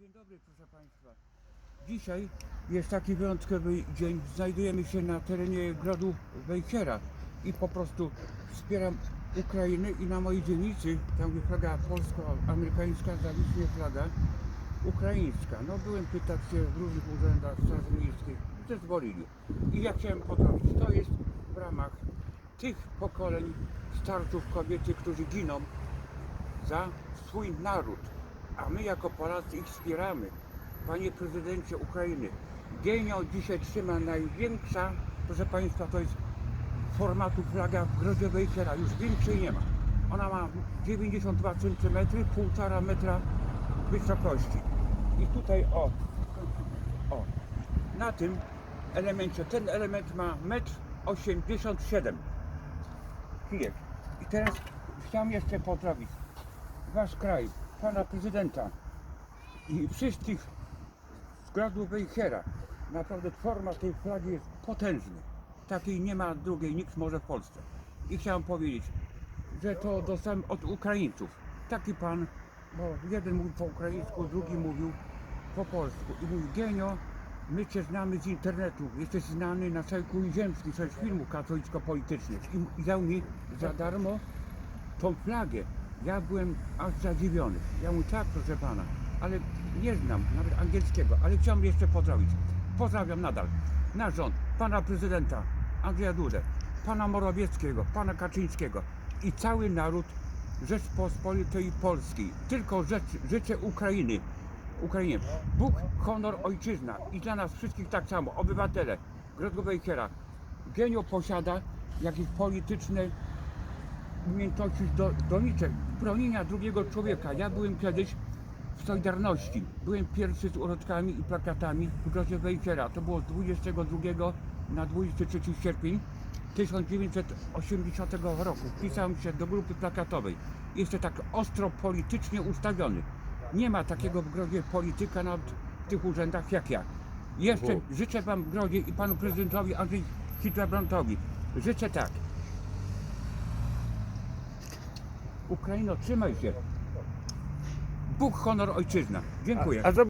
Dzień dobry, proszę Państwa. Dzisiaj jest taki wyjątkowy dzień. Znajdujemy się na terenie grodu Wejkiera i po prostu wspieram Ukrainę i na mojej dzielnicy, tam gdzie flaga polsko-amerykańska, zawiśnie flaga ukraińska. No byłem pytać się w różnych urzędach Straży Miejskiej, zezwolili. I ja chciałem pozdrowić. To jest w ramach tych pokoleń starców kobiety, którzy giną za swój naród, a my jako Polacy ich wspieramy. Panie prezydencie Ukrainy, Genio dzisiaj trzyma największa, proszę Państwa, to jest formatu flaga w Grodzie Wejkera, już większej nie ma. Ona ma 92 cm, 1,5 metra wysokości. I tutaj o, o, na tym elemencie, ten element ma 1,87 m. I teraz chciałem jeszcze pozdrowić Wasz kraj, Pana Prezydenta i wszystkich z grodu Wejhera. Naprawdę forma tej flagi jest potężny. Takiej nie ma drugiej, nikt może w Polsce. I chciałem powiedzieć, że to dostałem od Ukraińców. Taki pan, bo jeden mówił po ukraińsku, drugi mówił po polsku. I mówi, Genio, my Cię znamy z internetu. Jesteś znany na całej kuli ziemskiej, z filmów katolicko-politycznych. I dał mi za darmo tą flagę. Ja byłem aż zadziwiony. Ja mówię, tak, proszę pana, ale nie znam nawet angielskiego, ale chciałem jeszcze pozdrowić. Pozdrawiam nadal nasz rząd, pana prezydenta Andrzeja Dudę, pana Morawieckiego, pana Kaczyńskiego i cały naród Rzeczpospolitej Polskiej. Tylko rzecz, życzę Ukrainy, Ukrainie. Bóg, honor, ojczyzna i dla nas wszystkich tak samo, obywatele Grodowejkiera. Genio posiada jakieś polityczne umiejętności do, donicze, bronienia drugiego człowieka. Ja byłem kiedyś w Solidarności. Byłem pierwszy z urodkami i plakatami w grozie Wejkera. To było z 22 na 23 sierpień 1980 roku. Wpisałem się do grupy plakatowej. Jeszcze tak ostro politycznie ustawiony. Nie ma takiego w grodzie polityka nawet w tych urzędach jak ja. Jeszcze życzę Wam w grodzie i Panu Prezydentowi Andrzej Hitlerbrantowi. Życzę tak. Ukraino, trzymaj się. Bóg, honor, ojczyzna. Dziękuję.